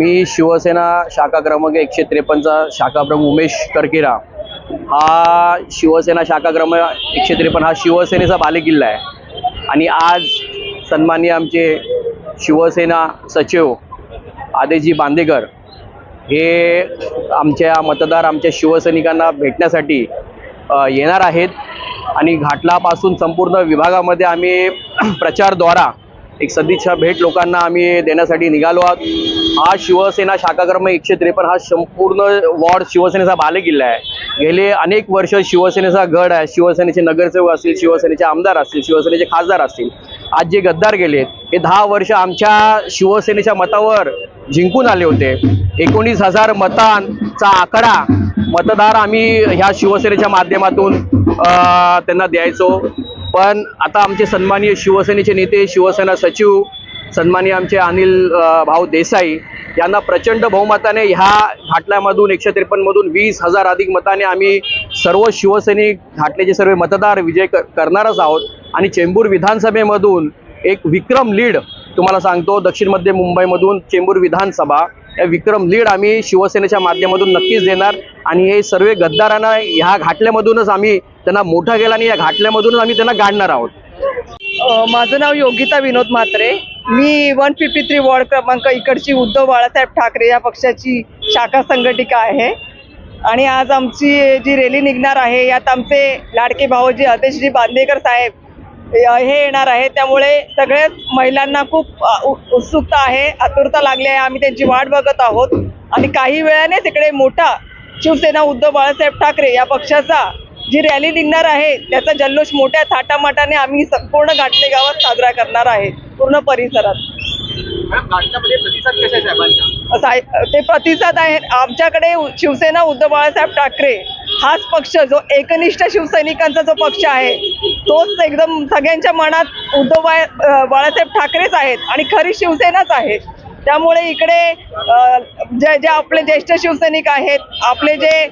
मी शिवसेना शाखा क्रमांक एकशे त्रेपन्नचा शाखाप्रमुख उमेश करकिरा. हा शिवसेना शाखा क्रमांक एकशे त्रेपन्न हा शिवसेनेचा बालेकिल्ला आहे. आणि आज सन्माननीय आमचे शिवसेना सचिव आदेजी बांदेकर हे आमच्या मतदार आमच्या शिवसैनिकांना भेटण्यासाठी येणार आहेत. आणि घाटलापासून संपूर्ण विभागामध्ये आम्ही प्रचारद्वारा एक सदिच्छा भेट लोकांना आम्ही देण्यासाठी निघालो आहोत. हा शिवसेना शाखा क्रमांक एकशे त्रेपन्न हा संपूर्ण वॉर्ड शिवसेनेचा बालेकिल्ला आहे. गेले अनेक वर्ष शिवसेनेचा गड आहे. शिवसेनेचे नगरसेवक असतील शिवसेनेचे आमदार असतील शिवसेनेचे खासदार असतील. आज जे गद्दार गेलेत हे दहा वर्ष आमच्या शिवसेनेच्या मतावर जिंकून आले होते. एकोणीस हजार मतांचा आकडा मतदार आम्ही ह्या शिवसेनेच्या माध्यमातून त्यांना द्यायचो. पण आता आमचे सन्माननीय शिवसेनेचे नेते शिवसेना सचिव सन्माननीय आमचे अनिल भाऊ देसाई यांना प्रचंड बहुमताने ह्या घाटल्यामधून एकशे त्रेपन्नमधून वीस हजार अधिक मताने आम्ही सर्व शिवसैनिक घाटलेचे सर्व मतदार विजय क- करणारच आहोत. आणि चेंबूर विधानसभेमधून एक विक्रम लीड तुम्हाला सांगतो दक्षिण मध्य मुंबईमधून चेंबूर विधानसभा. या विक्रम लीड आम्ही शिवसेनेच्या माध्यमातून नक्कीच देणार. आणि हे सर्व गद्दारांना ह्या घाटल्यामधूनच आम्ही त्यांना मोठा केला आणि या घाटल्यामधूनच आम्ही त्यांना गाडणार आहोत. माझं नाव योगिता विनोद म्हात्रे. मी वन फिफ्टी थ्री वॉर्ड क्रमांक इकडची उद्धव बाळासाहेब ठाकरे या पक्षाची शाखा संघटिका आहे. आणि आज आमची जी रॅली निघणार आहे यात आमचे लाडके भाऊजी आदेशजी बांदेकर साहेब हे येणार आहे. त्यामुळे सगळ्याच महिलांना खूप उत्सुकता आहे आतुरता लागली आहे. आम्ही त्यांची वाट बघत आहोत. आणि काही वेळाने तिकडे मोठा शिवसेना उद्धव बाळासाहेब ठाकरे या पक्षाचा जी रॅली निघणार आहे त्याचा जल्लोष मोठ्या थाटामाटाने आम्ही संपूर्ण घाटले गावात साजरा करणार आहे पूर्ण परिसरात. ते प्रतिसाद आहे. आमच्याकडे शिवसेना उद्धव बाळासाहेब ठाकरे हाच पक्ष जो एकनिष्ठ शिवसैनिकांचा जो पक्ष आहे तोच एकदम सगळ्यांच्या मनात उद्धव बाळासाहेब ठाकरेच आहेत आणि खरी शिवसेनाच आहे. त्यामुळे इकडे जे जे आपले ज्येष्ठ शिवसैनिक आहेत आपले जे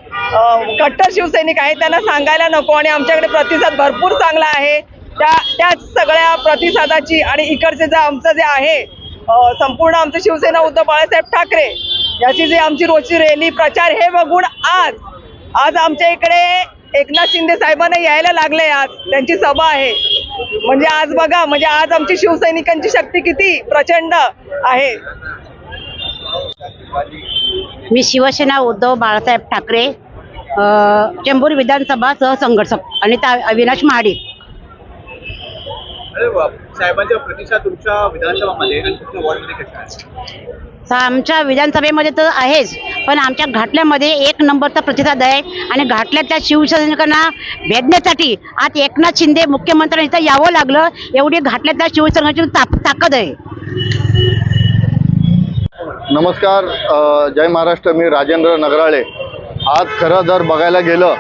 कट्टर शिवसैनिक आहेत त्यांना सांगायला नको आणि आमच्याकडे प्रतिसाद भरपूर चांगला आहे. त्या त्याच सगळ्या प्रतिसादाची आणि इकडचे जे आमचं जे आहे संपूर्ण आमचं शिवसेना उद्धव बाळासाहेब ठाकरे याची जी आमची रोजची रॅली प्रचार हे बघून आज आज आमच्या इकडे एकनाथ शिंदे साहेबांना यायला लागले आज. त्यांची सभा आहे. म्हणजे आज बघा म्हणजे आज आमची शिवसैनिकांची शक्ती किती प्रचंड आहे. मी शिवसेना उद्धव बाळासाहेब ठाकरे चेंबूर विधानसभा सहसंघर्षक आणि अविनाश महाडिक. अरे बाप साहेबांचा प्रतिसाद तुमच्या विधानसभामध्ये आणि तुमच्या वॉर्डमध्ये तर आमच्या विधानसभेमध्ये तर आहेच पण आमच्या घाटल्यामध्ये एक नंबरचा प्रतिसाद आहे आणि घाटल्यातल्या शिवसैनिकांना भेदण्यासाठी आज एकनाथ शिंदे मुख्यमंत्र्यांनी इथं यावं लागलं एवढी घाटल्यातल्या शिवसैनिकांची ताकद आहे. नमस्कार जय महाराष्ट्र मी राजेंद्र नगराळे. आज खरं जर बघायला गेलं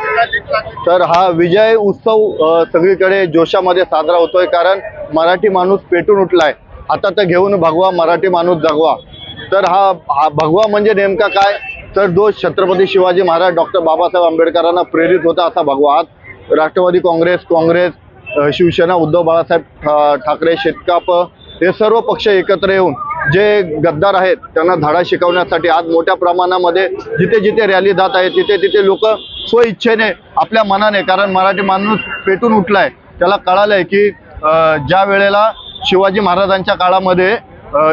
तर हा विजय उत्सव सगळीकडे जोशामध्ये साजरा होतोय. कारण मराठी माणूस पेटून उठलाय. हातात घेऊन भगवा मराठी माणूस जगवा. तर हा हा भगवा म्हणजे नेमका काय? तर जो छत्रपती शिवाजी महाराज डॉक्टर बाबासाहेब आंबेडकरांना प्रेरित होता असा भगवा. आज राष्ट्रवादी काँग्रेस काँग्रेस शिवसेना उद्धव बाळासाहेब ठा- ठाकरे शेतकाप हे सर्व पक्ष एकत्र येऊन जे गद्दार आहेत त्यांना धडा शिकवण्यासाठी आज मोठ्या प्रमाणामध्ये जिथे जिथे रॅली जात आहे तिथे तिथे लोक स्वइच्छेने आपल्या मनाने कारण मराठी माणूस पेटून उठलाय त्याला कळालंय की ज्या वेळेला शिवाजी महाराजांच्या काळामध्ये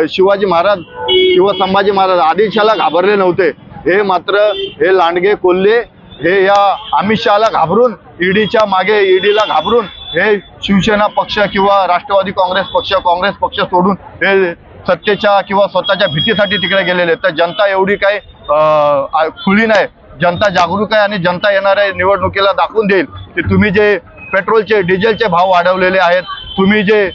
शिवाजी महाराज किंवा संभाजी महाराज आदिशाला घाबरले नव्हते हे मात्र हे लांडगे कोल्हे हे या अमित शहाला घाबरून ईडीच्या मागे ईडीला घाबरून हे शिवसेना पक्ष किंवा राष्ट्रवादी काँग्रेस पक्ष काँग्रेस पक्ष सोडून हे सत्तेच्या किंवा स्वतःच्या भीतीसाठी तिकडे गेलेले आहेत. तर जनता एवढी काही खुली नाही जनता जागरूक आहे आणि जनता येणाऱ्या निवडणुकीला दाखवून देईल की तुम्ही जे पेट्रोलचे डिझेलचे भाव वाढवलेले आहेत तुम्ही जे